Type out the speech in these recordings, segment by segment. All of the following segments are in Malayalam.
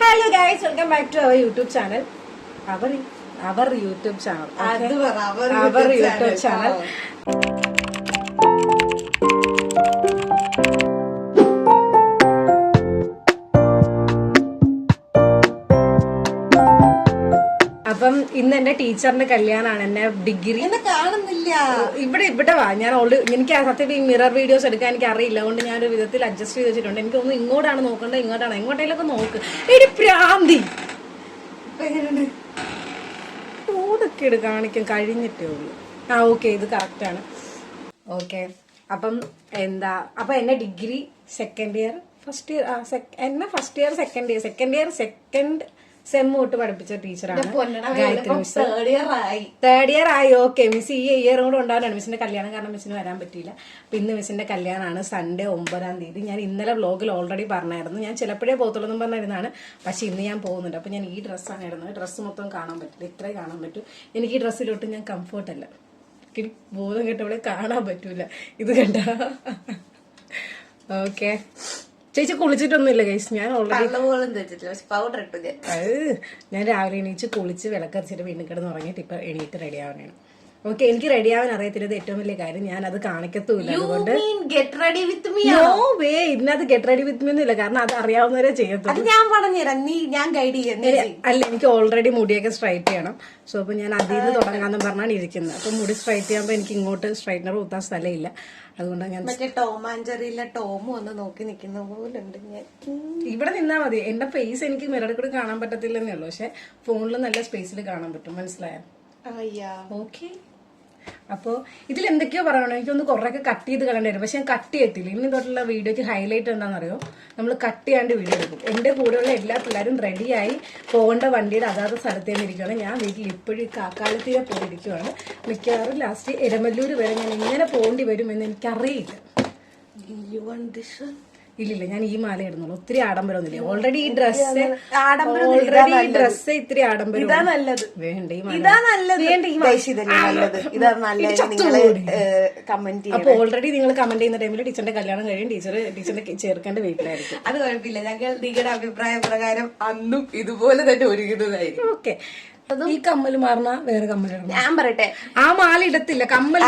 Hello guys welcome back to our YouTube channel our our YouTube channel our YouTube. Channel ഇന്ന് എന്റെ ടീച്ചറിന്റെ കല്യാണമാണ് എന്നെ ഡിഗ്രി കാണുന്നില്ല. ഇവിടെ ഇവിടെ വാ. ഞാൻ ഓൾറെഡി എനിക്ക് സത്യം ഈ മിറർ വീഡിയോസ് എടുക്കാൻ എനിക്ക് അറിയില്ല. അതുകൊണ്ട് ഞാൻ ഒരു വിധത്തിൽ അഡ്ജസ്റ്റ് ചെയ്ത് വെച്ചിട്ടുണ്ട്. എനിക്ക് ഒന്ന് ഇങ്ങോട്ടാണ് നോക്കേണ്ടത് ഇങ്ങോട്ടാണ്. എങ്ങോട്ടേലൊക്കെ നോക്ക്. എടി പ്രാന്തി. പേരുണ്ട്. ഇട് കാണിക്കും. കഴിഞ്ഞിട്ടേ ഉള്ളൂ. ആ ഓക്കെ ഇത് കറക്റ്റ് ആണ്. ഓക്കെ അപ്പം എന്താ അപ്പൊ എന്നെ degree second year first year എന്നെ first year second year second year second sem തൊട്ട് പഠിപ്പിച്ച ടീച്ചറാണ് ഗായത്രി മിസ്. തേർഡ് ഇയർ ആയി. ഓക്കെ മിസ് ഈ ഇയർ കൂടെ ഉണ്ടാവാനാണ് മിസ്സിന്റെ കല്യാണം കാരണം മിസ്സിന് വരാൻ പറ്റിയില്ല. അപ്പൊ ഇന്ന് മിസ്സിന്റെ കല്യാണമാണ് സൺഡേ ഒമ്പതാം തീയതി. ഞാൻ ഇന്നലെ വ്ലോഗിൽ ഓൾറെഡി പറഞ്ഞായിരുന്നു. ഞാൻ ചിലപ്പോഴേ പോകത്തുള്ളൂ എന്നും പറഞ്ഞിരുന്നാണ് പക്ഷെ ഇന്ന് ഞാൻ പോകുന്നുണ്ട്. അപ്പൊ ഞാൻ ഈ ഡ്രസ്സാണ് ഇടുന്നത്. ഡ്രസ്സ് മൊത്തം കാണാൻ പറ്റില്ല ഇത്രേ കാണാൻ പറ്റൂ. എനിക്ക് ഈ ഡ്രസ്സിലോട്ട് ഞാൻ കംഫർട്ട് അല്ല. എനിക്ക് ബോധം കെട്ടവളെ കാണാൻ പറ്റൂല. ഇത് കണ്ട? ഓക്കെ ചേച്ചി കുളിച്ചിട്ടൊന്നുമില്ല ഗൈസ് ഞാൻ ഓൾറെഡി ഞാൻ. രാവിലെ എണീച്ച് കുളിച്ച് വിളക്കരച്ചിട്ട് വീണ്ടും കിടന്ന് ഉറങ്ങിയിട്ട് ഇപ്പൊ എണീറ്റ് റെഡി ആവാനാണ് ഓക്കെ എനിക്ക് റെഡി ആവാൻ അറിയത്തില്ലത് ഏറ്റവും വലിയ കാര്യം. ഞാൻ അത് കാണിക്കത്തുമില്ല അതുകൊണ്ട് get ready with me no way ഇതിനകത്ത് ഗെറ്റ് റെഡി വിത്ത് ഒന്നുമില്ല കാരണം അത് അറിയാവുന്നവരെ ചെയ്യത്തുള്ളൂ. ഞാൻ പറഞ്ഞുതരാം. നീ ഞാൻ ഗൈഡ് ചെയ്യാം. അല്ല എനിക്ക് ഓൾറെഡി മുടിയൊക്കെ സ്ട്രൈറ്റ് ചെയ്യണം. സോ അപ്പൊ ഞാൻ അതിൽ നിന്ന് തുടങ്ങാന്ന് പറഞ്ഞാണ് ഇരിക്കുന്നത്. അപ്പൊ മുടി സ്ട്രൈറ്റ് ചെയ്യുമ്പോൾ എനിക്ക് ഇങ്ങോട്ട് സ്ട്രൈറ്റ്നർ കൂത്താൻ സ്ഥലമില്ല. അതുകൊണ്ടാണ് ഞാൻ മറ്റേ ടോം ആൻഡ് ജെറിയിലെ ടോം വന്ന് നോക്കി നിൽക്കുന്ന പോലെ ഉണ്ട് ഞാൻ ഇവിടെ നിന്നാ മതി. എന്റെ ഫേസ് എനിക്ക് മിററിൽ കൂടെ കാണാൻ പറ്റത്തില്ലെന്നേ ഉള്ളൂ. പക്ഷെ ഫോണിൽ നല്ല സ്പേസിൽ കാണാൻ പറ്റും. മനസ്സിലായോ? ഓക്കെ അപ്പോ ഇതിൽ എന്തൊക്കെയോ പറയണോ? എനിക്കൊന്ന് കുറേയൊക്കെ കട്ട് ചെയ്ത് കളയേണ്ടി വരും പക്ഷെ ഞാൻ കട്ട് ചെയ്യത്തില്ല ഇനി തൊട്ടുള്ള വീഡിയോക്ക് ഹൈലൈറ്റ് എന്താണെന്നറിയോ? നമ്മൾ കട്ട് ചെയ്യാണ്ട് വീഡിയോ എടുക്കും. എന്റെ കൂടെയുള്ള എല്ലാ പിള്ളേരും റെഡിയായി പോകേണ്ട വണ്ടിയുടെ അതാത് സ്ഥലത്ത് തന്നെ ഇരിക്കുകയാണ്. ഞാൻ വീട്ടിൽ ഇപ്പോഴും കാക്കാലത്തീരെ പോയിരിക്കുകയാണ് മിക്കവാറും ലാസ്റ്റ് എരമല്ലൂർ വരെ ഞാൻ എങ്ങനെ പോകേണ്ടി വരും എന്ന് എനിക്കറിയില്ല. want this one? ഇല്ലില്ല ഞാൻ ഈ മാല ഇടുന്നുള്ളൂ. ഒത്തിരി ആഡംബരമൊന്നുമില്ല. ഓൾറെഡി ഈ ഡ്രസ്സ് ഓൾറെഡി ഈ ഡ്രസ്സ് ഇത്തിരി ആഡംബരം ഇതാ നല്ലത്. വേണ്ട ഈ മാല. ഇതാ നല്ലത്. വേണ്ട ഈ നല്ലത്. ഇതാ നല്ലത്. കമന്റ് ചെയ്യും അപ്പൊ ഓൾറെഡി നിങ്ങൾ കമന്റ് ചെയ്യുന്ന ടൈമിൽ ടീച്ചറിന്റെ കല്യാണം കഴിയും. ടീച്ചർ ടീച്ചറിന്റെ ചേർക്കേണ്ട വീട്ടിലായിരിക്കും. അത് കുഴപ്പമില്ല. ഞങ്ങൾ നിങ്ങളുടെ അഭിപ്രായ പ്രകാരം അന്നും ഇതുപോലെ തന്നെ ഒരുങ്ങുന്നതായിരിക്കും. ഓക്കെ ഈ കമ്മൽ മാറണ വേറെ കമ്മൽ ഞാൻ പറയട്ടെ. ആ മാല ഇടത്തില്ല. കമ്മൽ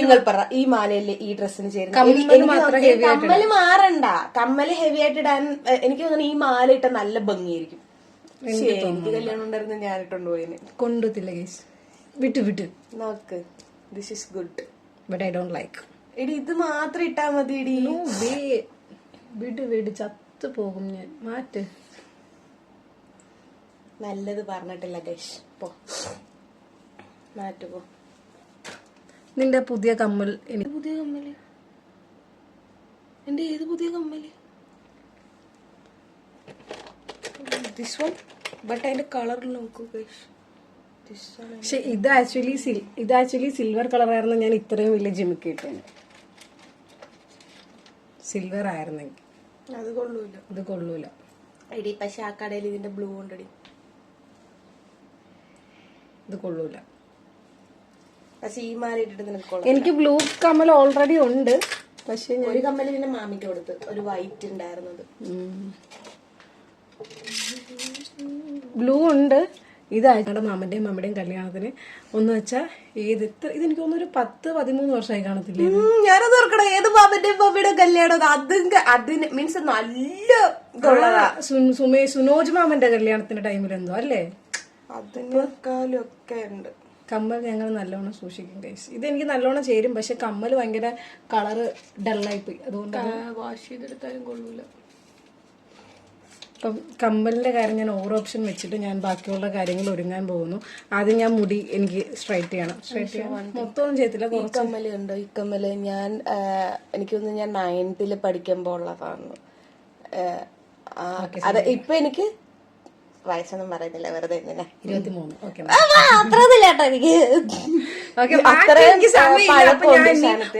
നിങ്ങൾ പറ ഈ മാലയിലെ ഈ ഡ്രസ്സിന് ആയിട്ട് കമ്മൽ മാറണ്ട. കമ്മൽ ഹെവി ആയിട്ട് ഇടാൻ എനിക്ക് തോന്നുന്നു ഈ മാല ഇട്ട നല്ല ഭംഗിയായിരിക്കും. എനിക്ക് കല്യാണം ഉണ്ടായിരുന്നു ഞാൻ ഇട്ടോണ്ട് പോയിന്. കൊണ്ടുത്തില്ല ഗേസ് വിട്ടു വിട്ടു. നോക്ക്. This is good but I don't like എടി ഇത് മാത്രം ഇട്ടാ മതി എടി വീട് വീട്. ചത്തു പോകും ഞാൻ. മാറ്റ്. നല്ലത് പറഞ്ഞിട്ടില്ല ഗഷ് പോ. മാറ്റുപോ. നിന്റെ പുതിയ കമ്മൽ എനിക്ക് പുതിയ കമ്മൽ? എന്റെ ഏത് പുതിയ കമ്മൽ? ദിസ് വൺ ബട്ട് അതിന്റെ കളർ നോക്കൂ വൺ പക്ഷെ ഇത് ആക്ച്വലി ഇത് ആക്ച്വലി സിൽവർ കളർ ആയിരുന്നു. ഞാൻ ഇത്രയും വലിയ ജിമിക്ക് ഇട്ടേനെ. സിൽവർ ആയിരുന്നെങ്കിൽ. അത് കൊള്ളൂല. ഇത് കൊള്ളൂല. എടി പക്ഷെ ആ കടയിൽ ഇതിന്റെ ബ്ലൂ ഉണ്ടടി. ഇത് കൊള്ളൂല പക്ഷെ ഈ മാല ഇട്ടിട്ട് നിനക്ക് കൊള്ളാം. എനിക്ക് ബ്ലൂ കമ്മൽ ഓൾറെഡി ഉണ്ട്. പക്ഷെ ഒരു കമ്മൽ പിന്നെ മാമിക്ക് കൊടുത്ത്. ഒരു വൈറ്റ് ഉണ്ടായിരുന്നത്. ബ്ലൂ ഉണ്ട്. ഇതായിട്ട് ഞങ്ങളുടെ മാമന്റെയും മമ്മിയുടെയും കല്യാണത്തിന്. ഒന്ന് വെച്ചാൽ ഏത് ഇത്ര ഇത് എനിക്ക് തോന്നുന്നു ഒരു പത്ത് പതിമൂന്ന് വർഷമായി കാണത്തില്ലേ ഞാനത് ഓർക്കണം. ഏത് മാമന്റെയും മമ്മയുടെയും കല്യാണം? അത് അതിന് മീൻസ് നല്ല സുമേ സുനോജ് മാമന്റെ കല്യാണത്തിന്റെ ടൈമിൽ എന്തോ അല്ലേ? അതിനേക്കാളും ഒക്കെ ഉണ്ട്. കമ്മൽ ഞങ്ങൾ നല്ലോണം സൂക്ഷിക്കും ഗൈസ് ഇത് എനിക്ക് നല്ലോണം ചേരും പക്ഷെ കമ്മൽ ഭയങ്കര കളറ് ഡള്ളായി പോയി അതുകൊണ്ട് വാഷ് ചെയ്തെടുത്താലും കൊള്ളൂല. അപ്പം കമ്മലിന്റെ കാര്യം ഞാൻ ഓവർ ഓപ്ഷൻ വെച്ചിട്ട് ഞാൻ ബാക്കിയുള്ള കാര്യങ്ങൾ ഒരുങ്ങാൻ പോകുന്നു. ആദ്യം ഞാൻ മുടി എനിക്ക് സ്ട്രൈറ്റ് ചെയ്യണം. സ്ട്രൈറ്റ് ചെയ്യണം. മൊത്തമൊന്നും ചെയ്തില്ല കുറച്ച്. കമ്മൽ ഉണ്ടോ ഈ കമ്മൽ ഞാൻ എനിക്കൊന്ന് എനിക്ക് തോന്നുന്നു ഞാൻ നയൻത്തിൽ പഠിക്കുമ്പോൾ ഉള്ളതാണ് അത് ഇപ്പൊ എനിക്ക് വയസ്സൊന്നും പറയുന്നില്ല വെറുതെ എന്തിനാ ഓക്കെ എനിക്ക്. ഓക്കെ അത്രയും,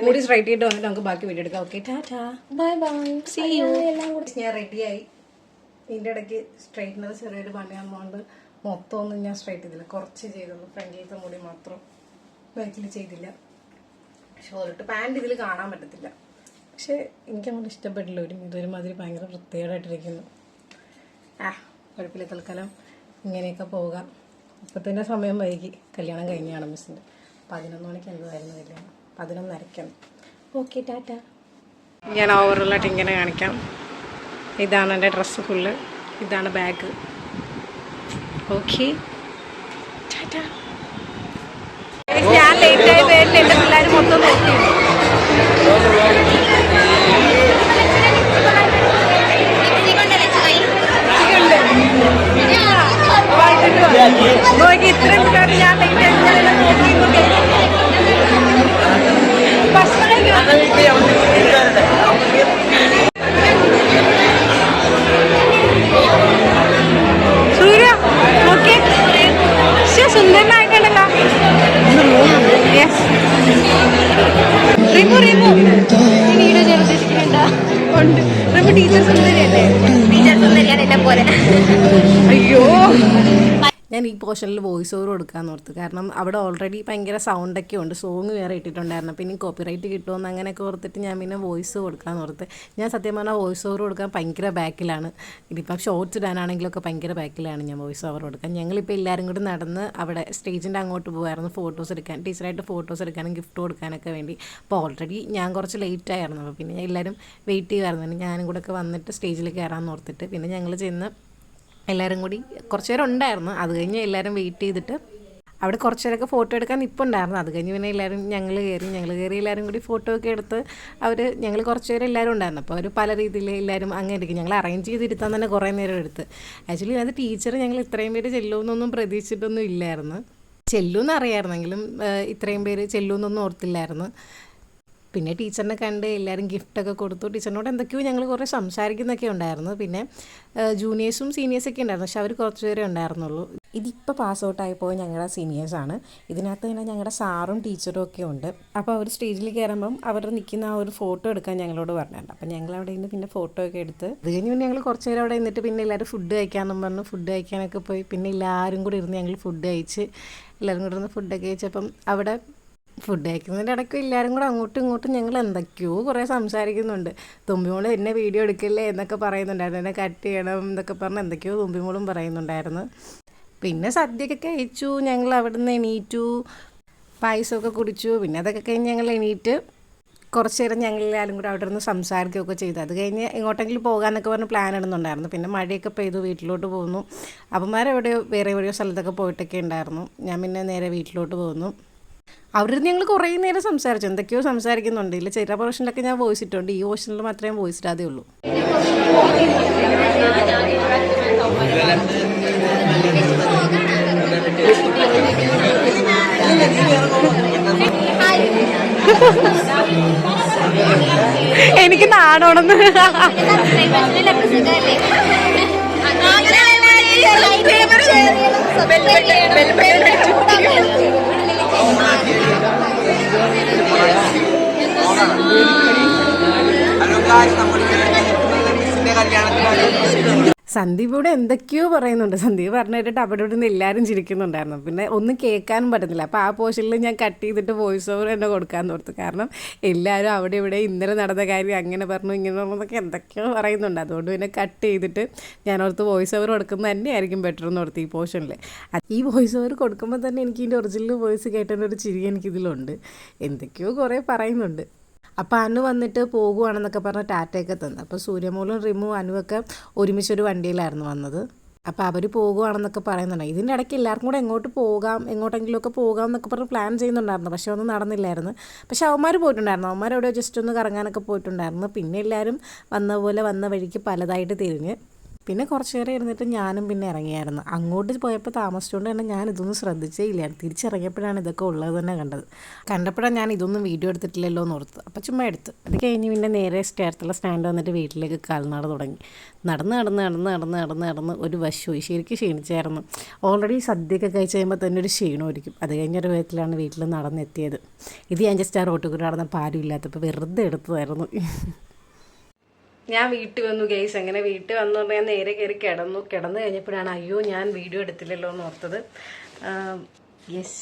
മുടി സ്ട്രൈറ്റ് ചെയ്തിട്ട് വന്നിട്ട് നമുക്ക് ബാക്കി വീഡിയോ എടുക്കാം. ഓക്കെ ടാറ്റാ ബൈ ബൈ എല്ലാം കൂടി. ഞാൻ റെഡിയായി ഇതിന്റെ ഇടയ്ക്ക് സ്ട്രൈറ്റ്നർ ചെറിയൊരു പണിയാകുന്നതുകൊണ്ട് മൊത്തം ഒന്നും ഞാൻ സ്ട്രൈറ്റ് ചെയ്തില്ല. കുറച്ച് ചെയ്തുള്ളൂ. ഫ്രണ്ടിലത്തെ മുടി മാത്രം ബാക്കിൽ ചെയ്തില്ല. ഷോർട്ട് പാന്റ് ഇതിൽ കാണാൻ പറ്റത്തില്ല. പക്ഷെ എനിക്ക് അങ്ങോട്ട് ഇഷ്ടപ്പെട്ടില്ല. ഒരു ഇതൊരുമാതിരി ഭയങ്കര വൃത്തികേടായിട്ടിരിക്കുന്നു. ആ. കുഴപ്പമില്ല തൽക്കാലം ഇങ്ങനെയൊക്കെ പോവുക. ഇപ്പം തന്നെ സമയം വൈകി. കല്യാണം കഴിഞ്ഞാണ് മിസ്സിന്റെ പതിനൊന്ന് മണിക്ക് എന്തായിരുന്നു കല്യാണം. പതിനൊന്നരയ്ക്കാണ് ഓക്കെ ടാറ്റ. ഞാൻ ഓവറോളായിട്ട് ഇങ്ങനെ കാണിക്കാം. ഇതാണ് എന്റെ ഡ്രസ്സ് ഫുള്ള്. ഇതാണ് ബാഗ്. ഓക്കെ. ടാറ്റ. ഞാൻ ലേറ്റ് ആയ പേരിൽ എന്റെ പിള്ളേർ മൊത്തം നോക്കി നോക്കി ഇത്രയും പിള്ളേർ ഞാൻ ലേറ്റ് ആയി പോർഷനിൽ വോയിസ് ഓവർ കൊടുക്കാമെന്ന് ഓർത്ത്. കാരണം അവിടെ ഓൾറെഡി ഭയങ്കര സൗണ്ടൊക്കെ ഉണ്ട്. സോങ് വേറെ ഇട്ടിട്ടുണ്ടായിരുന്നു. പിന്നെ കോപ്പിറൈറ്റ് കിട്ടുമെന്ന് അങ്ങനെയൊക്കെ ഓർത്തിട്ട് ഞാൻ പിന്നെ വോയിസ് കൊടുക്കാമെന്ന് ഓർത്ത്. ഞാൻ സത്യം പറഞ്ഞാൽ വോയിസ് ഓവർ കൊടുക്കാൻ ഭയങ്കര ബാക്കിലാണ് ഇതിപ്പം ഷോർട്സ് ഇടാനാണെങ്കിലൊക്കെ ഭയങ്കര ബാക്കിലാണ് ഞാൻ വോയിസ് ഓവർ കൊടുക്കാൻ. ഞങ്ങളിപ്പോൾ എല്ലാവരും കൂടി നടന്ന് അവിടെ സ്റ്റേജിന്റെ അങ്ങോട്ട് പോകുമായിരുന്നു ഫോട്ടോസ് എടുക്കാൻ. ടീച്ചറായിട്ട് ഫോട്ടോസ് എടുക്കാനും ഗിഫ്റ്റ് കൊടുക്കാനൊക്കെ വേണ്ടി. അപ്പോൾ ഓൾറെഡി ഞാൻ കുറച്ച് ലേറ്റ് ആയിരുന്നു. അപ്പോൾ പിന്നെ എല്ലാവരും വെയിറ്റ് ചെയ്യുമായിരുന്നു. ഞാനും കൂടെ ഒക്കെ വന്നിട്ട് സ്റ്റേജിൽ കയറാമെന്ന് ഓർത്തിട്ട് പിന്നെ ഞങ്ങൾ ചെന്ന് എല്ലാവരും കൂടി കുറച്ച് പേര് ഉണ്ടായിരുന്നു. അത് കഴിഞ്ഞ് എല്ലാവരും വെയിറ്റ് ചെയ്തിട്ട് അവിടെ കുറച്ച് പേരൊക്കെ ഫോട്ടോ എടുക്കാൻ നിൽപ്പുണ്ടായിരുന്നു അത് കഴിഞ്ഞ് പിന്നെ എല്ലാവരും ഞങ്ങൾ കയറി. ഞങ്ങൾ കയറി എല്ലാവരും കൂടി ഫോട്ടോ ഒക്കെ എടുത്ത് അവർ ഞങ്ങൾ കുറച്ച് പേര് എല്ലാവരും ഉണ്ടായിരുന്നു. അപ്പോൾ അവർ പല രീതിയിൽ എല്ലാവരും അങ്ങനെ ഇരിക്കും. ഞങ്ങൾ അറേഞ്ച് ചെയ്തിരുത്താൻ തന്നെ കുറേ നേരം എടുത്ത്. ആക്ച്വലി അത് ടീച്ചർ ഞങ്ങൾ ഇത്രയും പേര് ചെല്ലുമെന്നൊന്നും പ്രതീക്ഷിച്ചിട്ടൊന്നും ഇല്ലായിരുന്നു. ചെല്ലുമെന്ന് അറിയാമായിരുന്നെങ്കിലും ഇത്രയും പേര് ചെല്ലുമെന്നൊന്നും ഓർത്തില്ലായിരുന്നു. പിന്നെ ടീച്ചറിനെ കണ്ട് എല്ലാവരും ഗിഫ്റ്റൊക്കെ കൊടുത്തു. ടീച്ചറിനോട് എന്തൊക്കെയോ ഞങ്ങൾ കുറേ സംസാരിക്കുന്നൊക്കെ ഉണ്ടായിരുന്നു. പിന്നെ ജൂനിയേഴ്സും സീനിയേഴ്സൊക്കെ ഉണ്ടായിരുന്നു. പക്ഷെ അവർ കുറച്ച് പേരെ ഉണ്ടായിരുന്നുള്ളൂ. ഇതിപ്പോൾ പാസ് ഔട്ട് പോയ ഞങ്ങളുടെ സീനിയേഴ്സാണ് ഇതിനകത്ത് തന്നെ ഞങ്ങളുടെ സാറും ടീച്ചറും ഒക്കെ ഉണ്ട്. അപ്പോൾ അവർ സ്റ്റേജിൽ കയറുമ്പം അവർ നിൽക്കുന്ന ആ ഒരു ഫോട്ടോ എടുക്കാൻ ഞങ്ങളോട് പറഞ്ഞിട്ടുണ്ട്. അപ്പോൾ ഞങ്ങൾ അവിടെ നിന്ന് പിന്നെ ഫോട്ടോ ഒക്കെ എടുത്ത് അത് കഴിഞ്ഞ് പിന്നെ ഞങ്ങൾ കുറച്ച് നേരം അവിടെ നിന്നിട്ട് പിന്നെ എല്ലാവരും ഫുഡ് കഴിക്കാമെന്നും പറഞ്ഞു. ഫുഡ് കഴിക്കാനൊക്കെ പോയി. പിന്നെ എല്ലാവരും കൂടി ഇരുന്ന് ഞങ്ങൾ ഫുഡ് കഴിച്ച് എല്ലാവരും കൂടി ഇരുന്ന് ഫുഡൊക്കെ കഴിച്ചപ്പം അവിടെ ഫുഡ് കഴിക്കുന്നതിന്റെ ഇടയ്ക്ക് എല്ലാവരും കൂടെ അങ്ങോട്ടും ഇങ്ങോട്ടും ഞങ്ങൾ എന്തൊക്കെയോ കുറേ സംസാരിക്കുന്നുണ്ട്. തുമ്പിമോൾ എന്നെ വീഡിയോ എടുക്കില്ലേ എന്നൊക്കെ പറയുന്നുണ്ടായിരുന്നു. എന്നെ കട്ട് ചെയ്യണം എന്നൊക്കെ പറഞ്ഞ് എന്തൊക്കെയോ തുമ്പിമോളും പറയുന്നുണ്ടായിരുന്നു. പിന്നെ സദ്യയൊക്കെ കഴിച്ചു. ഞങ്ങൾ അവിടെ നിന്ന് എണീറ്റു. പായസമൊക്കെ കുടിച്ചു. പിന്നെ അതൊക്കെ കഴിഞ്ഞ് ഞങ്ങൾ എണീറ്റ് കുറച്ച് നേരം ഞങ്ങൾ എല്ലാവരും കൂടെ അവിടെ നിന്ന് സംസാരിക്കുകയൊക്കെ ചെയ്തു. അത് കഴിഞ്ഞ് എങ്ങോട്ടെങ്കിലും പോകാമെന്നൊക്കെ പറഞ്ഞ് പ്ലാൻ ഇടുന്നുണ്ടായിരുന്നു. പിന്നെ മഴയൊക്കെ പെയ്തു വീട്ടിലോട്ട് പോകുന്നു അപ്പന്മാരെവിടെയോ വേറെ എവിടെയോ സ്ഥലത്തൊക്കെ പോയിട്ടൊക്കെ ഉണ്ടായിരുന്നു. ഞാൻ പിന്നെ നേരെ വീട്ടിലോട്ട് പോകുന്നു നിന്ന് ഞങ്ങൾ കുറേ നേരം സംസാരിച്ചു. എന്തൊക്കെയോ സംസാരിക്കുന്നുണ്ട്. ഇല്ല ചെറിയ പോർഷനിലൊക്കെ ഞാൻ വോയിസ് ഇട്ടുണ്ട് ഈ പോർഷനിൽ മാത്രമേ വോയിസ് ഇടാതെ ഉള്ളൂ. എനിക്ക് നാണോണെന്ന് ഹലോ ഗായ്സ് നമ്മളിങ്ങനെ മിസ്സിന്റെ കല്യാണത്തിന് സന്ദീപ് ഇവിടെ എന്തൊക്കെയോ പറയുന്നുണ്ട്. സന്ദീപ് പറഞ്ഞു കേട്ടിട്ട് അവിടെ ഇവിടെ നിന്ന് എല്ലാവരും ചിരിക്കുന്നുണ്ടായിരുന്നു. പിന്നെ ഒന്നും കേൾക്കാനും പറ്റുന്നില്ല അപ്പോൾ ആ പോർഷനിൽ ഞാൻ കട്ട് ചെയ്തിട്ട് വോയിസ് ഓവർ തന്നെ കൊടുക്കാൻ ഓർത്തു. കാരണം എല്ലാവരും അവിടെ ഇവിടെ ഇന്നലെ നടന്ന കാര്യം അങ്ങനെ പറഞ്ഞു ഇങ്ങനെ പറഞ്ഞതൊക്കെ എന്തൊക്കെയോ പറയുന്നുണ്ട്. അതുകൊണ്ട് പിന്നെ കട്ട് ചെയ്തിട്ട് ഞാൻ ഓർത്ത് വോയിസ് ഓവർ കൊടുക്കുന്നത് തന്നെയായിരിക്കും ബെറ്റർ എന്ന് ഓർത്ത് ഈ പോർഷനിൽ ഈ വോയിസ് ഓവർ കൊടുക്കുമ്പോൾ തന്നെ എനിക്ക് ഇതിന്റെ ഒറിജിനൽ വോയിസ് കേട്ടതിന്റെ ഒരു ചിരി എനിക്കിതിലുണ്ട് എന്തൊക്കെയോ കുറേ പറയുന്നുണ്ട്. അപ്പോൾ അനു വന്നിട്ട് പോകുവാണെന്നൊക്കെ പറഞ്ഞ് ടാറ്റയൊക്കെ തന്നു. അപ്പോൾ സൂര്യമോളും റിമു അനുവൊക്കെ ഒരുമിച്ചൊരു വണ്ടിയിലായിരുന്നു വന്നത്. അപ്പോൾ അവർ പോകുവാണെന്നൊക്കെ പറയുന്നുണ്ട്. ഇതിന്റെ ഇടയ്ക്ക് എല്ലാവർക്കും കൂടെ എങ്ങോട്ട് പോകാം എങ്ങോട്ടെങ്കിലുമൊക്കെ പോകാം എന്നൊക്കെ പറഞ്ഞ് പ്ലാൻ ചെയ്യുന്നുണ്ടായിരുന്നു. പക്ഷേ ഒന്നും നടന്നില്ലായിരുന്നു. പക്ഷേ അവന്മാർ പോയിട്ടുണ്ടായിരുന്നു. അവന്മാർ അവിടെ ജസ്റ്റ് ഒന്ന് കറങ്ങാനൊക്കെ പോയിട്ടുണ്ടായിരുന്നു. പിന്നെ എല്ലാവരും വന്ന പോലെ വന്ന വഴിക്ക് പലതായിട്ട് തിരിഞ്ഞ്. പിന്നെ കുറച്ച് നേരം ഇരുന്നിട്ട് ഞാനും പിന്നെ ഇറങ്ങിയായിരുന്നു. അങ്ങോട്ട് പോയപ്പോൾ താമസിച്ചുകൊണ്ട് തന്നെ ഞാൻ ഇതൊന്നും ശ്രദ്ധിച്ചേ ഇല്ല തിരിച്ചിറങ്ങിയപ്പോഴാണ് ഇതൊക്കെ ഉള്ളത് തന്നെ കണ്ടത്. കണ്ടപ്പോഴാണ് ഞാൻ ഇതൊന്നും വീഡിയോ എടുത്തിട്ടില്ലല്ലോ എന്ന് ഓർത്ത് അപ്പോൾ ചുമ്മാ എടുത്ത്. അത് കഴിഞ്ഞ് പിന്നെ നേരെ സ്റ്റേർത്തുള്ള സ്റ്റാൻഡ് വന്നിട്ട് വീട്ടിലേക്ക് കാൽനട തുടങ്ങി. നടന്ന് നടന്ന് നടന്ന് നടന്ന് നടന്ന് നടന്ന് ഒരു വശമായി ശരിക്കും ക്ഷീണിച്ചായിരുന്നു. ഓൾറെഡി സദ്യയൊക്കെ കഴിച്ച് കഴിയുമ്പോൾ തന്നെ ഒരു ക്ഷീണമായിരിക്കും. അത് കഴിഞ്ഞൊരു വിധത്തിലാണ് വീട്ടിൽ നടന്നെത്തിയത്. ഇത് ഞാൻ ജസ്റ്റ് ആ റോട്ടിൽ കൂടെ നടന്നപ്പോൾ ആരും ഇല്ലാത്തപ്പോൾ വെറുതെ എടുത്തതായിരുന്നു. ഞാൻ വീട്ടിൽ വന്നു ഗെയ്സ് അങ്ങനെ വീട്ടിൽ വന്നു ഞാൻ നേരെ കയറി കിടന്നു. കിടന്നു കഴിഞ്ഞപ്പോഴാണ് അയ്യോ ഞാൻ വീഡിയോ എടുത്തില്ലല്ലോ എന്ന് ഓർത്തത്. യെസ്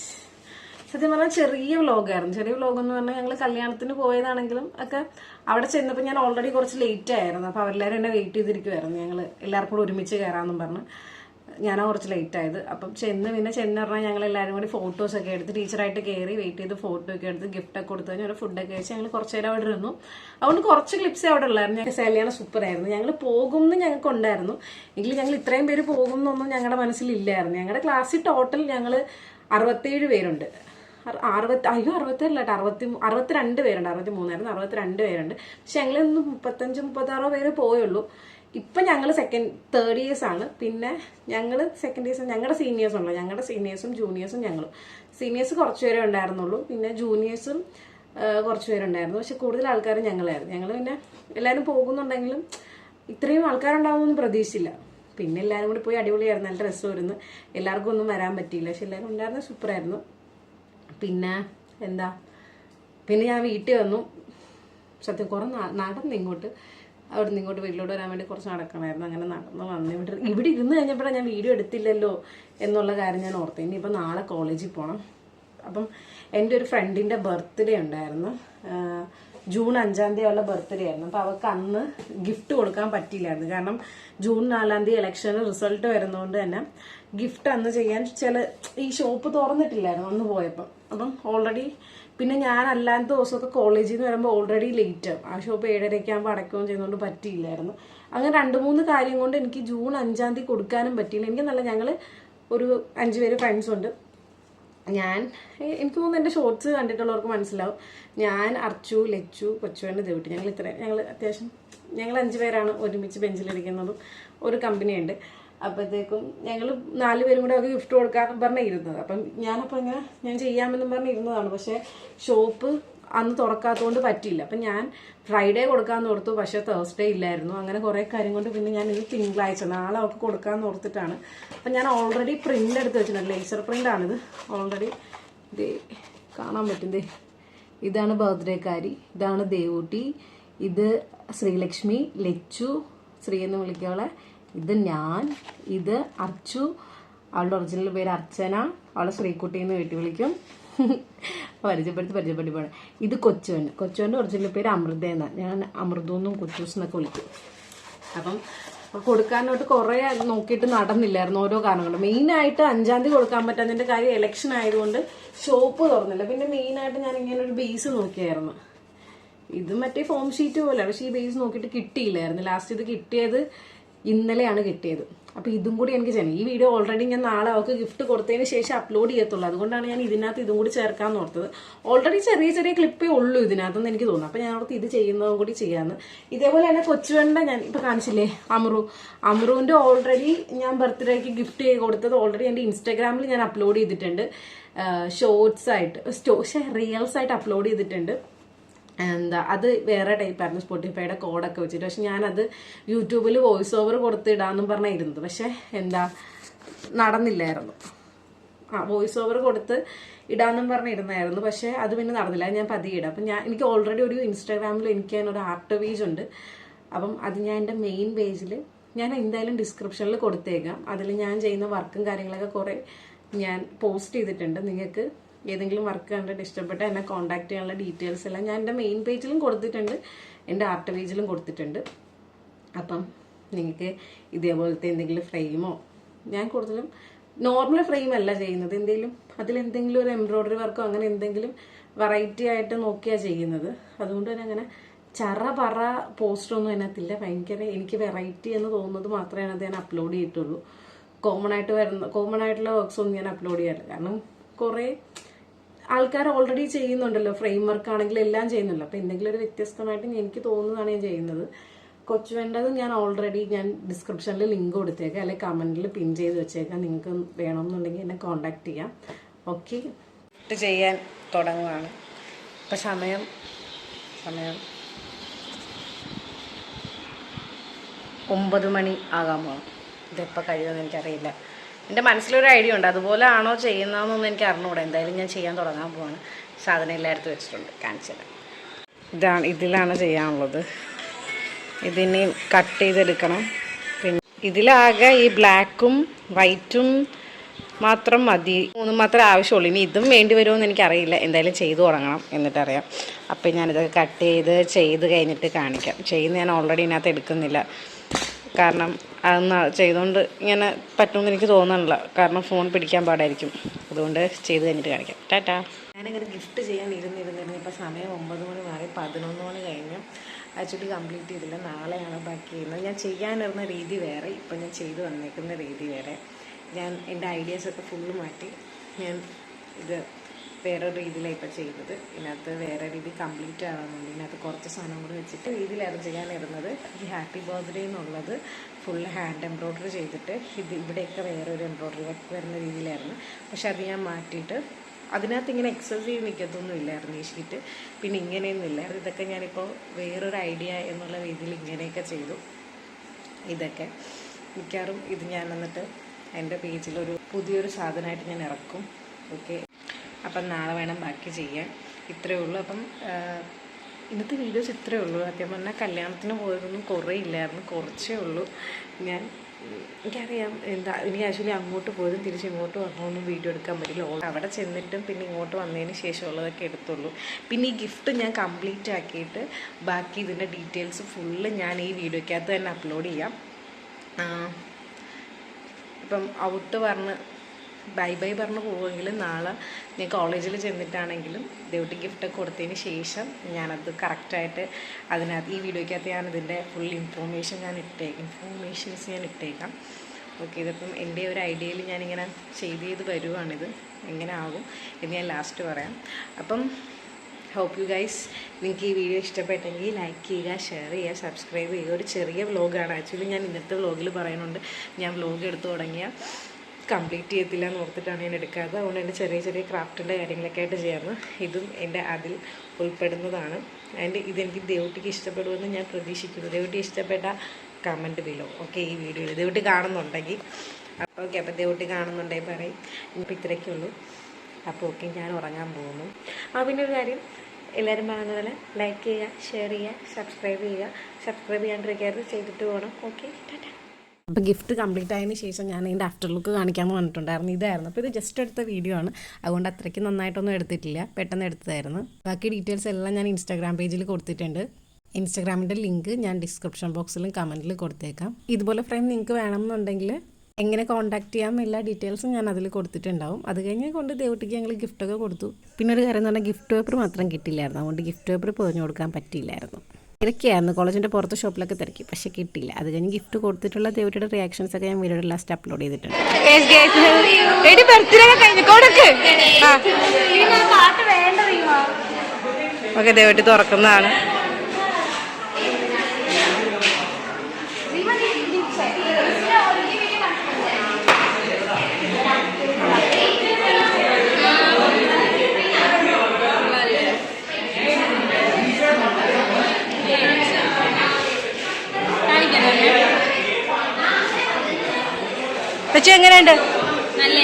സത്യം പറഞ്ഞാൽ ചെറിയ വ്ലോഗായിരുന്നു. ചെറിയ വ്ലോഗ് എന്ന് പറഞ്ഞാൽ ഞങ്ങൾ കല്യാണത്തിന് പോയതാണെങ്കിലും ഒക്കെ അവിടെ ചെന്നപ്പോൾ ഞാൻ ഓൾറെഡി കുറച്ച് ലേറ്റ് ആയിരുന്നു. അപ്പോൾ അവരെല്ലാവരും എന്നെ വെയിറ്റ് ചെയ്തിരിക്കുമായിരുന്നു ഞങ്ങൾ എല്ലാവർക്കും കൂടെ ഒരുമിച്ച് കയറാമെന്നും പറഞ്ഞ്. ഞാനാ കുറച്ച് ലേറ്റ് ആയത്. അപ്പം ചെന്ന് പിന്നെ ചെന്ന് പറഞ്ഞാൽ ഞങ്ങൾ എല്ലാവരും കൂടി ഫോട്ടോസ് ഒക്കെ എടുത്ത് ടീച്ചറായിട്ട് കയറി വെയിറ്റ് ചെയ്ത് ഫോട്ടോ ഒക്കെ എടുത്ത് ഗിഫ്റ്റ് ഒക്കെ കൊടുത്തു കഴിഞ്ഞാൽ ഫുഡൊക്കെ കഴിച്ച് ഞങ്ങൾ കുറച്ച് നേരം അവിടെ ഇരുന്നു. അതുകൊണ്ട് കുറച്ച് ക്ലിപ്സേ അവിടെ ഉള്ളായിരുന്നു. ഞങ്ങൾ കല്യാണം സൂപ്പർ ആയിരുന്നു. ഞങ്ങൾ പോകുമെന്ന് ഞങ്ങൾക്ക് ഉണ്ടായിരുന്നു. എങ്കിലും ഞങ്ങൾ ഇത്രയും പേര് പോകുമെന്നൊന്നും ഞങ്ങളുടെ മനസ്സിലില്ലായിരുന്നു. ഞങ്ങളുടെ ക്ലാസ്സിൽ ടോട്ടൽ ഞങ്ങൾ അറുപത്തേഴ് പേരുണ്ട്. അറുപത്തി അയ്യോ അറുപത്തേഴില്ല കേട്ടോ അറുപത്തി അറുപത്തിരണ്ട് പേരുണ്ട് അറുപത്തി മൂന്നായിരുന്നു അറുപത്തിരണ്ട് പേരുണ്ട്. പക്ഷെ ഞങ്ങളിന്ന് മുപ്പത്തഞ്ച് മുപ്പത്താറോ പേര് പോയുള്ളൂ. ഇപ്പം ഞങ്ങൾ സെക്കൻഡ് തേർഡ് ഇയേഴ്സ് ആണ്. പിന്നെ ഞങ്ങൾ സെക്കൻഡ് ഇയേഴ്സ് ഞങ്ങളുടെ സീനിയേഴ്സ് ഉള്ളു ഞങ്ങളുടെ സീനിയേഴ്സും ജൂനിയേഴ്സും ഞങ്ങളും. സീനിയേഴ്സ് കുറച്ച് പേരെ ഉണ്ടായിരുന്നുള്ളൂ. പിന്നെ ജൂനിയേഴ്സും കുറച്ച് പേരുണ്ടായിരുന്നു പക്ഷെ കൂടുതൽ ആൾക്കാർ ഞങ്ങളായിരുന്നു. ഞങ്ങൾ പിന്നെ എല്ലാവരും പോകുന്നുണ്ടെങ്കിലും ഇത്രയും ആൾക്കാരുണ്ടാവുമെന്ന് പ്രതീക്ഷിച്ചില്ല. പിന്നെ എല്ലാവരും കൂടി പോയി അടിപൊളിയായിരുന്നു. നല്ല ഡ്രസ്സ് രസമായിരുന്നു. എല്ലാവർക്കും ഒന്നും വരാൻ പറ്റിയില്ല. പക്ഷെ എല്ലാവരും ഉണ്ടായിരുന്നു സൂപ്പറായിരുന്നു പിന്നെ എന്താ? പിന്നെ ഞാൻ വീട്ടിൽ വന്നു. സത്യം കുറേ നടന്നു ഇങ്ങോട്ട്. അവിടെ നിന്ന് ഇങ്ങോട്ട് വീട്ടിലോട്ട് വരാൻ വേണ്ടി കുറച്ച് നടക്കണമായിരുന്നു. അങ്ങനെ നടന്ന് വന്ന് ഇവിടെ ഇവിടെ ഇരുന്ന് കഴിഞ്ഞപ്പോഴാണ് ഞാൻ വീഡിയോ എടുത്തില്ലല്ലോ എന്നുള്ള കാര്യം ഞാൻ ഓർത്തത് ഇനിയിപ്പോൾ നാളെ കോളേജിൽ പോകണം അപ്പം എന്റെ ഒരു ഫ്രണ്ടിന്റെ ബർത്ത്ഡേ ഉണ്ടായിരുന്നു. ജൂൺ അഞ്ചാം തീയതി ഉള്ള ബർത്ത്ഡേ ആയിരുന്നു. അപ്പോൾ അവൾക്ക് അന്ന് ഗിഫ്റ്റ് കൊടുക്കാൻ പറ്റിയില്ലായിരുന്നു. കാരണം ജൂൺ നാലാം തീയതി ഇലക്ഷന് റിസൾട്ട് വരുന്നതുകൊണ്ട് തന്നെ ഗിഫ്റ്റ് അന്ന് ചെയ്യാൻ ചില ഈ ഷോപ്പ് തുറന്നിട്ടില്ലായിരുന്നു അന്ന് പോയപ്പം. അപ്പം ഓൾറെഡി പിന്നെ ഞാൻ അല്ലാത്ത ദിവസമൊക്കെ കോളേജിൽ നിന്ന് വരുമ്പോൾ ഓൾറെഡി ലേറ്റ് ആവും ആ ഷോപ്പ് ഏഴരയ്ക്ക് ആകുമ്പോൾ അടയ്ക്കുകയും ചെയ്യുന്നതുകൊണ്ട് പറ്റിയില്ലായിരുന്നു. അങ്ങനെ രണ്ട് മൂന്ന് കാര്യം കൊണ്ട് എനിക്ക് ജൂൺ അഞ്ചാം തീയതി കൊടുക്കാനും പറ്റിയില്ല. എനിക്ക് നല്ല ഞങ്ങൾ ഒരു അഞ്ച് പേര് ഫ്രണ്ട്സ് ഉണ്ട്. ഞാൻ എനിക്ക് തോന്നുന്നു എന്റെ ഷോർട്സ് കണ്ടിട്ടുള്ളവർക്ക് മനസ്സിലാവും. ഞാൻ അർച്ചു ലച്ചു കൊച്ചുവേണ്ട ദേവിട്ട് ഞങ്ങൾ ഇത്ര ഞങ്ങൾ അത്യാവശ്യം ഞങ്ങൾ അഞ്ച് പേരാണ് ഒരുമിച്ച് ബെഞ്ചിലിരിക്കുന്നതും ഒരു കമ്പനിയുണ്ട് അപ്പോഴത്തേക്കും ഞങ്ങൾ നാല് പേരും കൂടെ അവർക്ക് ഗിഫ്റ്റ് കൊടുക്കാമെന്ന് പറഞ്ഞാൽ ഇരുന്നത് അപ്പം ഞാനപ്പോൾ ഇങ്ങനെ ഞാൻ ചെയ്യാമെന്നും പറഞ്ഞ് ഇരുന്നതാണ് പക്ഷേ ഷോപ്പ് അന്ന് തുറക്കാത്തതുകൊണ്ട് പറ്റിയില്ല. അപ്പം ഞാൻ ഫ്രൈഡേ കൊടുക്കാമെന്ന് ഓർത്തു. പക്ഷേ തേഴ്സ്ഡേ ഇല്ലായിരുന്നു. അങ്ങനെ കുറേ കാര്യം കൊണ്ട് പിന്നെ ഞാൻ ഇത് തിങ്കളാഴ്ച നാളെ അവർക്ക് കൊടുക്കാമെന്ന് ഓർത്തിട്ടാണ്. അപ്പം ഞാൻ ഓൾറെഡി പ്രിന്റ് എടുത്ത് വെച്ചിട്ടുണ്ട്. ലേസർ പ്രിന്റാണിത് ഓൾറെഡി ഇത് കാണാൻ പറ്റും ഇതാണ് ബർത്ത്ഡേക്കാരി ഇതാണ് ദേവൂട്ടി. ഇത് ശ്രീലക്ഷ്മി ലച്ചു ശ്രീ എന്ന് വിളിക്കവളെ ഇത് ഞാൻ ഇത് അർച്ചു. അവളുടെ ഒറിജിനൽ പേര് അർച്ചന. അവളെ ശ്രീകുട്ടി എന്ന് വീട്ടിൽ വിളിക്കും. പരിചയപ്പെടുത്തി പരിചയപ്പെടുത്തി പോകണം ഇത് കൊച്ചുവൻ. കൊച്ചുവന്റെ ഒറിജിനൽ പേര് അമൃത എന്നാണ് ഞാൻ അമൃതെന്നും കൊച്ചൂസ് എന്നൊക്കെ വിളിക്കും. അപ്പം കൊടുക്കാനോട്ട് കുറേ നോക്കിയിട്ട് നടന്നില്ലായിരുന്നു ഓരോ കാരണങ്ങൾ മെയിനായിട്ട് അഞ്ചാം തീയതി കൊടുക്കാൻ പറ്റാത്തതിന്റെ കാര്യം ഇലക്ഷൻ ആയതുകൊണ്ട് ഷോപ്പ് തുറന്നില്ല. പിന്നെ മെയിനായിട്ട് ഞാൻ ഇങ്ങനെ ഒരു ബേസ് നോക്കിയായിരുന്നു. ഇത് മറ്റേ ഫോം ഷീറ്റ് പോലെ. പക്ഷേ ഈ ബേസ് നോക്കിയിട്ട് കിട്ടിയില്ലായിരുന്നു. ലാസ്റ്റ് ഇത് കിട്ടിയത് ഇന്നലെയാണ് കിട്ടിയത്. അപ്പോൾ ഇതും കൂടി എനിക്ക് ചെയ്യണം ഈ വീഡിയോ ഓൾറെഡി ഞാൻ നാളെ അവൾക്ക് ഗിഫ്റ്റ് കൊടുത്തതിന് ശേഷം അപ്ലോഡ് ചെയ്യത്തുള്ളൂ. അതുകൊണ്ടാണ് ഞാൻ ഇതിനകത്ത് ഇതും കൂടി ചേർക്കാമെന്ന് ഓർത്തത്. ഓൾറെഡി ചെറിയ ചെറിയ ക്ലിപ്പേ ഉള്ളൂ ഇതിനകത്തെന്ന് എനിക്ക് തോന്നുന്നു. അപ്പോൾ ഞാൻ ഓർത്ത് ഇത് ചെയ്യുന്നതും കൂടി ചെയ്യാന്ന്. ഇതേപോലെ തന്നെ കൊച്ചുവണ്ട ഞാൻ ഇപ്പൊ കാണിച്ചില്ലേ? അമറു. അമറുവിന്റെ ഓൾറെഡി ഞാൻ ബർത്ത്ഡേക്ക് ഗിഫ്റ്റ് കൊടുത്തത് ഓൾറെഡി എന്റെ ഇൻസ്റ്റാഗ്രാമിൽ ഞാൻ അപ്ലോഡ് ചെയ്തിട്ടുണ്ട്. ഷോർട്സ് ആയിട്ട് സ്റ്റോ റീൽസ് ആയിട്ട് അപ്ലോഡ് ചെയ്തിട്ടുണ്ട്. എന്താ അത് വേറെ ടൈപ്പായിരുന്നു സ്പോട്ടിഫൈയുടെ കോഡൊക്കെ വെച്ചിട്ട്. പക്ഷെ ഞാനത് യൂട്യൂബിൽ വോയിസ് ഓവർ കൊടുത്ത് ഇടാന്നും പറഞ്ഞായിരുന്നത് പക്ഷെ എന്താ നടന്നില്ലായിരുന്നു. ആ വോയിസ് ഓവർ കൊടുത്ത് ഇടാന്നും പറഞ്ഞിരുന്നായിരുന്നു. പക്ഷെ അത് പിന്നെ നടന്നില്ല. ഞാൻ പതിയെ ഇടാം. അപ്പം ഞാൻ എനിക്ക് ഓൾറെഡി ഒരു ഇൻസ്റ്റാഗ്രാമിൽ എനിക്ക് തന്നെ ഒരു ആർട്ട് പേജ് ഉണ്ട്. അപ്പം അത് ഞാൻ എന്റെ മെയിൻ പേജിൽ ഞാൻ എന്തായാലും ഡിസ്ക്രിപ്ഷനിൽ കൊടുത്തേക്കാം. അതിൽ ഞാൻ ചെയ്യുന്ന വർക്കും കാര്യങ്ങളൊക്കെ കുറേ ഞാൻ പോസ്റ്റ് ചെയ്തിട്ടുണ്ട്. നിങ്ങൾക്ക് ഏതെങ്കിലും വർക്ക് കണ്ടിട്ട് ഇഷ്ടപ്പെട്ട എന്നെ കോൺടാക്ട് ചെയ്യാനുള്ള ഡീറ്റെയിൽസ് എല്ലാം ഞാൻ എന്റെ മെയിൻ പേജിലും കൊടുത്തിട്ടുണ്ട്. എന്റെ ആർട്ട് പേജിലും കൊടുത്തിട്ടുണ്ട്. അപ്പം നിങ്ങൾക്ക് ഇതേപോലത്തെ എന്തെങ്കിലും ഫ്രെയിമോ ഞാൻ കൂടുതലും നോർമൽ ഫ്രെയിം അല്ല ചെയ്യുന്നത്. എന്തെങ്കിലും അതിലെന്തെങ്കിലും ഒരു എംബ്രോയ്ഡറി വർക്കോ അങ്ങനെ എന്തെങ്കിലും വെറൈറ്റി ആയിട്ട് നോക്കിയാണ് ചെയ്യുന്നത്. അതുകൊണ്ട് തന്നെ അങ്ങനെ ചറ പറ പോസ്റ്ററൊന്നും അതിനകത്തില്ല. ഭയങ്കര എനിക്ക് വെറൈറ്റി എന്ന് തോന്നുന്നത് മാത്രമേ അത് ഞാൻ അപ്ലോഡ് ചെയ്തിട്ടുള്ളൂ. കോമൺ ആയിട്ട് വരുന്ന കോമൺ ആയിട്ടുള്ള വർക്ക്സ് ഒന്നും ഞാൻ അപ്ലോഡ് ചെയ്യാറില്ല. കാരണം കുറേ ആൾക്കാർ ഓൾറെഡി ചെയ്യുന്നുണ്ടല്ലോ ഫ്രെയിം വർക്ക് ആണെങ്കിലും എല്ലാം ചെയ്യുന്നുണ്ടല്ലോ. അപ്പം എന്തെങ്കിലും ഒരു വ്യത്യസ്തമായിട്ട് എനിക്ക് തോന്നുന്നതാണ് ഞാൻ ചെയ്യുന്നത്. കൊച്ചുവേണ്ടത് ഞാൻ ഓൾറെഡി ഞാൻ ഡിസ്ക്രിപ്ഷനിൽ ലിങ്ക് കൊടുത്തേക്കാം അല്ലെങ്കിൽ കമന്റിൽ പിൻ ചെയ്ത് വെച്ചേക്കാം. നിങ്ങൾക്ക് വേണമെന്നുണ്ടെങ്കിൽ എന്നെ കോൺടാക്ട് ചെയ്യാം. ഓക്കെ ചെയ്യാൻ തുടങ്ങുകയാണ് ഇപ്പം സമയം സമയം ഒമ്പത് മണി ആകാൻ പോകണം ഇതെപ്പോൾ കഴിയുമെന്ന് എനിക്കറിയില്ല. എന്റെ മനസ്സിലൊരു ഐഡിയ ഉണ്ട്. അതുപോലെ ആണോ ചെയ്യുന്നതെന്നൊന്നും എനിക്ക് അറിഞ്ഞുകൂടാ എന്തായാലും ഞാൻ ചെയ്യാൻ തുടങ്ങാൻ പോവാണ്. സാധനം എല്ലായിടത്തും വെച്ചിട്ടുണ്ട്. കാണിച്ചത് ഇതാണ് ഇതിലാണ് ചെയ്യാനുള്ളത്. ഇതിനി കട്ട് ചെയ്തെടുക്കണം. പിന്നെ ഇതിലാകെ ഈ ബ്ലാക്കും വൈറ്റും മാത്രം മതി. മൂന്നും മാത്രമേ ആവശ്യമുള്ളൂ. ഇനി ഇതും വേണ്ടി വരുമെന്ന് എനിക്കറിയില്ല. എന്തായാലും ചെയ്തു തുടങ്ങണം എന്നിട്ടറിയാം. അപ്പം ഞാനിതൊക്കെ കട്ട് ചെയ്ത് ചെയ്ത് കഴിഞ്ഞിട്ട് കാണിക്കാം. ചെയ്യുന്ന ഞാൻ ഓൾറെഡി ഇതിനകത്ത് എടുക്കുന്നില്ല. കാരണം അതൊന്ന് ചെയ്തുകൊണ്ട് ഇങ്ങനെ പറ്റുമെന്ന് എനിക്ക് തോന്നണില്ല. കാരണം ഫോൺ പിടിക്കാൻ പാടായിരിക്കും. അതുകൊണ്ട് ചെയ്ത് കഴിഞ്ഞിട്ട് കാണിക്കാം. ടാറ്റാ. ഞാനിങ്ങനെ ഗിഫ്റ്റ് ചെയ്യാൻ ഇരുന്നിരുന്നിരുന്നു. ഇപ്പോൾ സമയം ഒമ്പത് മണി മാറി പതിനൊന്ന് മണി കഴിഞ്ഞു. ആക്ച്വലി കംപ്ലീറ്റ് ചെയ്തില്ല. നാളെയാണ് ബാക്കി ചെയ്യുന്നത് ഞാൻ ചെയ്യാനിരുന്ന രീതി വേറെ. ഇപ്പം ഞാൻ ചെയ്തു വന്നേക്കുന്ന രീതി വേറെ. ഞാൻ എന്റെ ഐഡിയാസൊക്കെ ഫുള്ള് മാറ്റി ഞാൻ ഇത് വേറെ രീതിയിലാണ് ഇപ്പം ചെയ്തത്. ഇതിനകത്ത് വേറെ രീതി കംപ്ലീറ്റ് ആവാനുണ്ട് ഇതിനകത്ത് കുറച്ച് സാധനം കൂടി വെച്ചിട്ട് രീതിയിലായിരുന്നു ചെയ്യാനിരുന്നത്. ഹാപ്പി ബർത്ത്ഡേ എന്നുള്ളത് ഫുൾ ഹാൻഡ് എംബ്രോയ്ഡറി ചെയ്തിട്ട് ഇത് ഇവിടെയൊക്കെ വേറെ ഒരു എംബ്രോയ്ഡറി വർക്ക് വരുന്ന രീതിയിലായിരുന്നു. പക്ഷെ അത് ഞാൻ മാറ്റിയിട്ട് അതിനകത്ത് ഇങ്ങനെ എക്സസൈസ് ചെയ്ത് നിൽക്കത്തൊന്നും ഇല്ലായിരുന്നു ഈ ഷീറ്റ് പിന്നെ ഇങ്ങനെയൊന്നും ഇല്ലായിരുന്നു. ഇതൊക്കെ ഞാനിപ്പോൾ വേറൊരു ഐഡിയ എന്നുള്ള രീതിയിൽ ഇങ്ങനെയൊക്കെ ചെയ്തു. ഇതൊക്കെ മിക്കവാറും ഇത് ഞാൻ എന്നിട്ട് എന്റെ പേജിലൊരു പുതിയൊരു സാധനമായിട്ട് ഞാൻ ഇറക്കും. ഓക്കെ അപ്പം നാളെ വേണം ബാക്കി ചെയ്യാൻ. ഇത്രയേ ഉള്ളൂ. അപ്പം ഇന്നത്തെ വീഡിയോസ് ഇത്രയേ ഉള്ളൂ. സത്യം പറഞ്ഞാൽ കല്യാണത്തിന് പോയതൊന്നും കുറേ ഇല്ലായിരുന്നു കുറച്ചേ ഉള്ളൂ. ഞാൻ എനിക്കറിയാം എന്താ എനിക്ക് ആക്ച്വലി അങ്ങോട്ട് പോയതും തിരിച്ച് ഇങ്ങോട്ട് വന്നതൊന്നും വീഡിയോ എടുക്കാൻ പറ്റില്ല. അവിടെ ചെന്നിട്ടും പിന്നെ ഇങ്ങോട്ട് വന്നതിന് ശേഷമുള്ളതൊക്കെ എടുത്തുള്ളൂ. പിന്നെ ഈ ഗിഫ്റ്റ് ഞാൻ കംപ്ലീറ്റ് ആക്കിയിട്ട് ബാക്കി ഇതിന്റെ ഡീറ്റെയിൽസ് ഫുള്ള് ഞാൻ ഈ വീഡിയോയ്ക്കകത്ത് തന്നെ അപ്ലോഡ് ചെയ്യാം. ഇപ്പം ഔട്ട് പറഞ്ഞ് ബൈ ബൈ പറഞ്ഞു പോവുമെങ്കിലും നാളെ ഞാൻ കോളേജിൽ ചെന്നിട്ടാണെങ്കിലും ദേവട്ടി ഗിഫ്റ്റ് കൊടുത്തതിന് ശേഷം ഞാനത് കറക്റ്റായിട്ട് അതിനകത്ത് ഈ വീഡിയോയ്ക്കകത്ത് ഞാനതിന്റെ ഫുൾ ഇൻഫോർമേഷൻ ഞാൻ ഇട്ടേക്കാം ഇൻഫോർമേഷൻസ് ഞാൻ ഇട്ടേക്കാം. ഓക്കെ ഇതിപ്പം എന്റെ ഒരു ഐഡിയയിൽ ഞാനിങ്ങനെ ചെയ്ത് ചെയ്ത് വരുവാണിത്. എങ്ങനെ ആകും എന്ന് ഞാൻ ലാസ്റ്റ് പറയാം. അപ്പം ഹോപ്പ് യു ഗൈസ് നിങ്ങൾക്ക് ഈ വീഡിയോ ഇഷ്ടപ്പെട്ടെങ്കിൽ ലൈക്ക് ചെയ്യുക ഷെയർ ചെയ്യുക സബ്സ്ക്രൈബ് ചെയ്യുക. ഒരു ചെറിയ വ്ലോഗാണ് ആക്ച്വലി ഞാൻ ഇന്നത്തെ വ്ലോഗിൽ പറയുന്നുണ്ട് ഞാൻ വ്ലോഗ് എടുത്തു തുടങ്ങിയ കംപ്ലീറ്റ് ചെയ്യത്തില്ല എന്ന് ഓർത്തിട്ടാണ് ഞാൻ എടുക്കാത്തത്. അതുകൊണ്ട് തന്നെ ചെറിയ ചെറിയ ക്രാഫ്റ്റിന്റെ കാര്യങ്ങളൊക്കെ ആയിട്ട് ചെയ്യാമെന്ന് ഇതും എന്റെ അതിൽ ഉൾപ്പെടുന്നതാണ്. ആൻഡ് ഇതെനിക്ക് ദേവട്ടിക്ക് ഇഷ്ടപ്പെടുമെന്ന് ഞാൻ പ്രതീക്ഷിക്കുന്നു. ദേവട്ടി ഇഷ്ടപ്പെട്ട കമന്റ് ബിലോ ഓക്കെ ഈ വീഡിയോയിൽ ദേവട്ടി കാണുന്നുണ്ടെങ്കിൽ. ഓക്കെ അപ്പോൾ ദേവട്ടി കാണുന്നുണ്ടെങ്കിൽ പറയും. ഇപ്പം ഇത്രയൊക്കെ ഉള്ളൂ അപ്പോൾ ഓക്കെ ഞാൻ ഉറങ്ങാൻ പോകുന്നു. ആ പിന്നെ ഒരു കാര്യം. എല്ലാവരും പറയുന്ന പോലെ ലൈക്ക് ചെയ്യുക ഷെയർ ചെയ്യുക സബ്സ്ക്രൈബ് ചെയ്യുക. സബ്സ്ക്രൈബ് ചെയ്യാണ്ടിരിക്കരുത് ചെയ്തിട്ട് പോകണം. ഓക്കെ അപ്പോൾ ഗിഫ്റ്റ് കംപ്ലീറ്റ് ആയതിന് ശേഷം ഞാൻ ഇതിന്റെ ആഫ്റ്റർ ലുക്ക് കാണിക്കാൻ പറഞ്ഞിട്ടുണ്ടായിരുന്നു ഇതായിരുന്നു. അപ്പോൾ ഇത് ജസ്റ്റ് എടുത്ത വീഡിയോ ആണ്. അതുകൊണ്ട് അത്രയ്ക്ക് നന്നായിട്ടൊന്നും എടുത്തിട്ടില്ല. പെട്ടെന്ന് എടുത്തതായിരുന്നു. ബാക്കി ഡീറ്റെയിൽസ് എല്ലാം ഞാൻ ഇൻസ്റ്റാഗ്രാം പേജിൽ കൊടുത്തിട്ടുണ്ട്. ഇൻസ്റ്റാഗ്രാമിന്റെ ലിങ്ക് ഞാൻ ഡിസ്ക്രിപ്ഷൻ ബോക്സിലും കമന്റിൽ കൊടുത്തേക്കാം. ഇതുപോലെ ഫ്രെയിം നിങ്ങൾക്ക് വേണമെന്നുണ്ടെങ്കിൽ എങ്ങനെ കോൺടാക്ട് ചെയ്യാം എല്ലാ ഡീറ്റെയിൽസും ഞാൻ അതിൽ കൊടുത്തിട്ടുണ്ടാവും. അത് കഴിഞ്ഞ് കൊണ്ട് ദേവട്ടിക്ക് ഞങ്ങൾ ഗിഫ്റ്റൊക്കെ കൊടുത്തു. പിന്നെ ഒരു കാര്യം എന്ന് പറഞ്ഞാൽ ഗിഫ്റ്റ് പേപ്പർ മാത്രം കിട്ടില്ലായിരുന്നു. അതുകൊണ്ട് ഗിഫ്റ്റ് പേപ്പർ പൊതിഞ്ഞു കൊടുക്കാൻ പറ്റിയില്ലായിരുന്നു. തിരക്കിയായിരുന്നു കോളേജിന്റെ പുറത്ത് ഷോപ്പിലൊക്കെ തിരക്കി. പക്ഷെ കിട്ടിയില്ല. അത് കഴിഞ്ഞ് ഗിഫ്റ്റ് കൊടുത്തിട്ടുള്ള ദേവിയുടെ റിയാക്ഷൻസ് ഒക്കെ ഞാൻ വീഡിയോയുടെ ലാസ്റ്റ് അപ്ലോഡ് ചെയ്തിട്ടുണ്ട്. ഓക്കെ ദേവട്ടി തുറക്കുന്നതാണ്. പക്ഷെ എങ്ങനെയുണ്ട്? നല്ല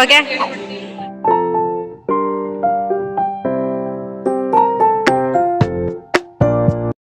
ഓക്കെ.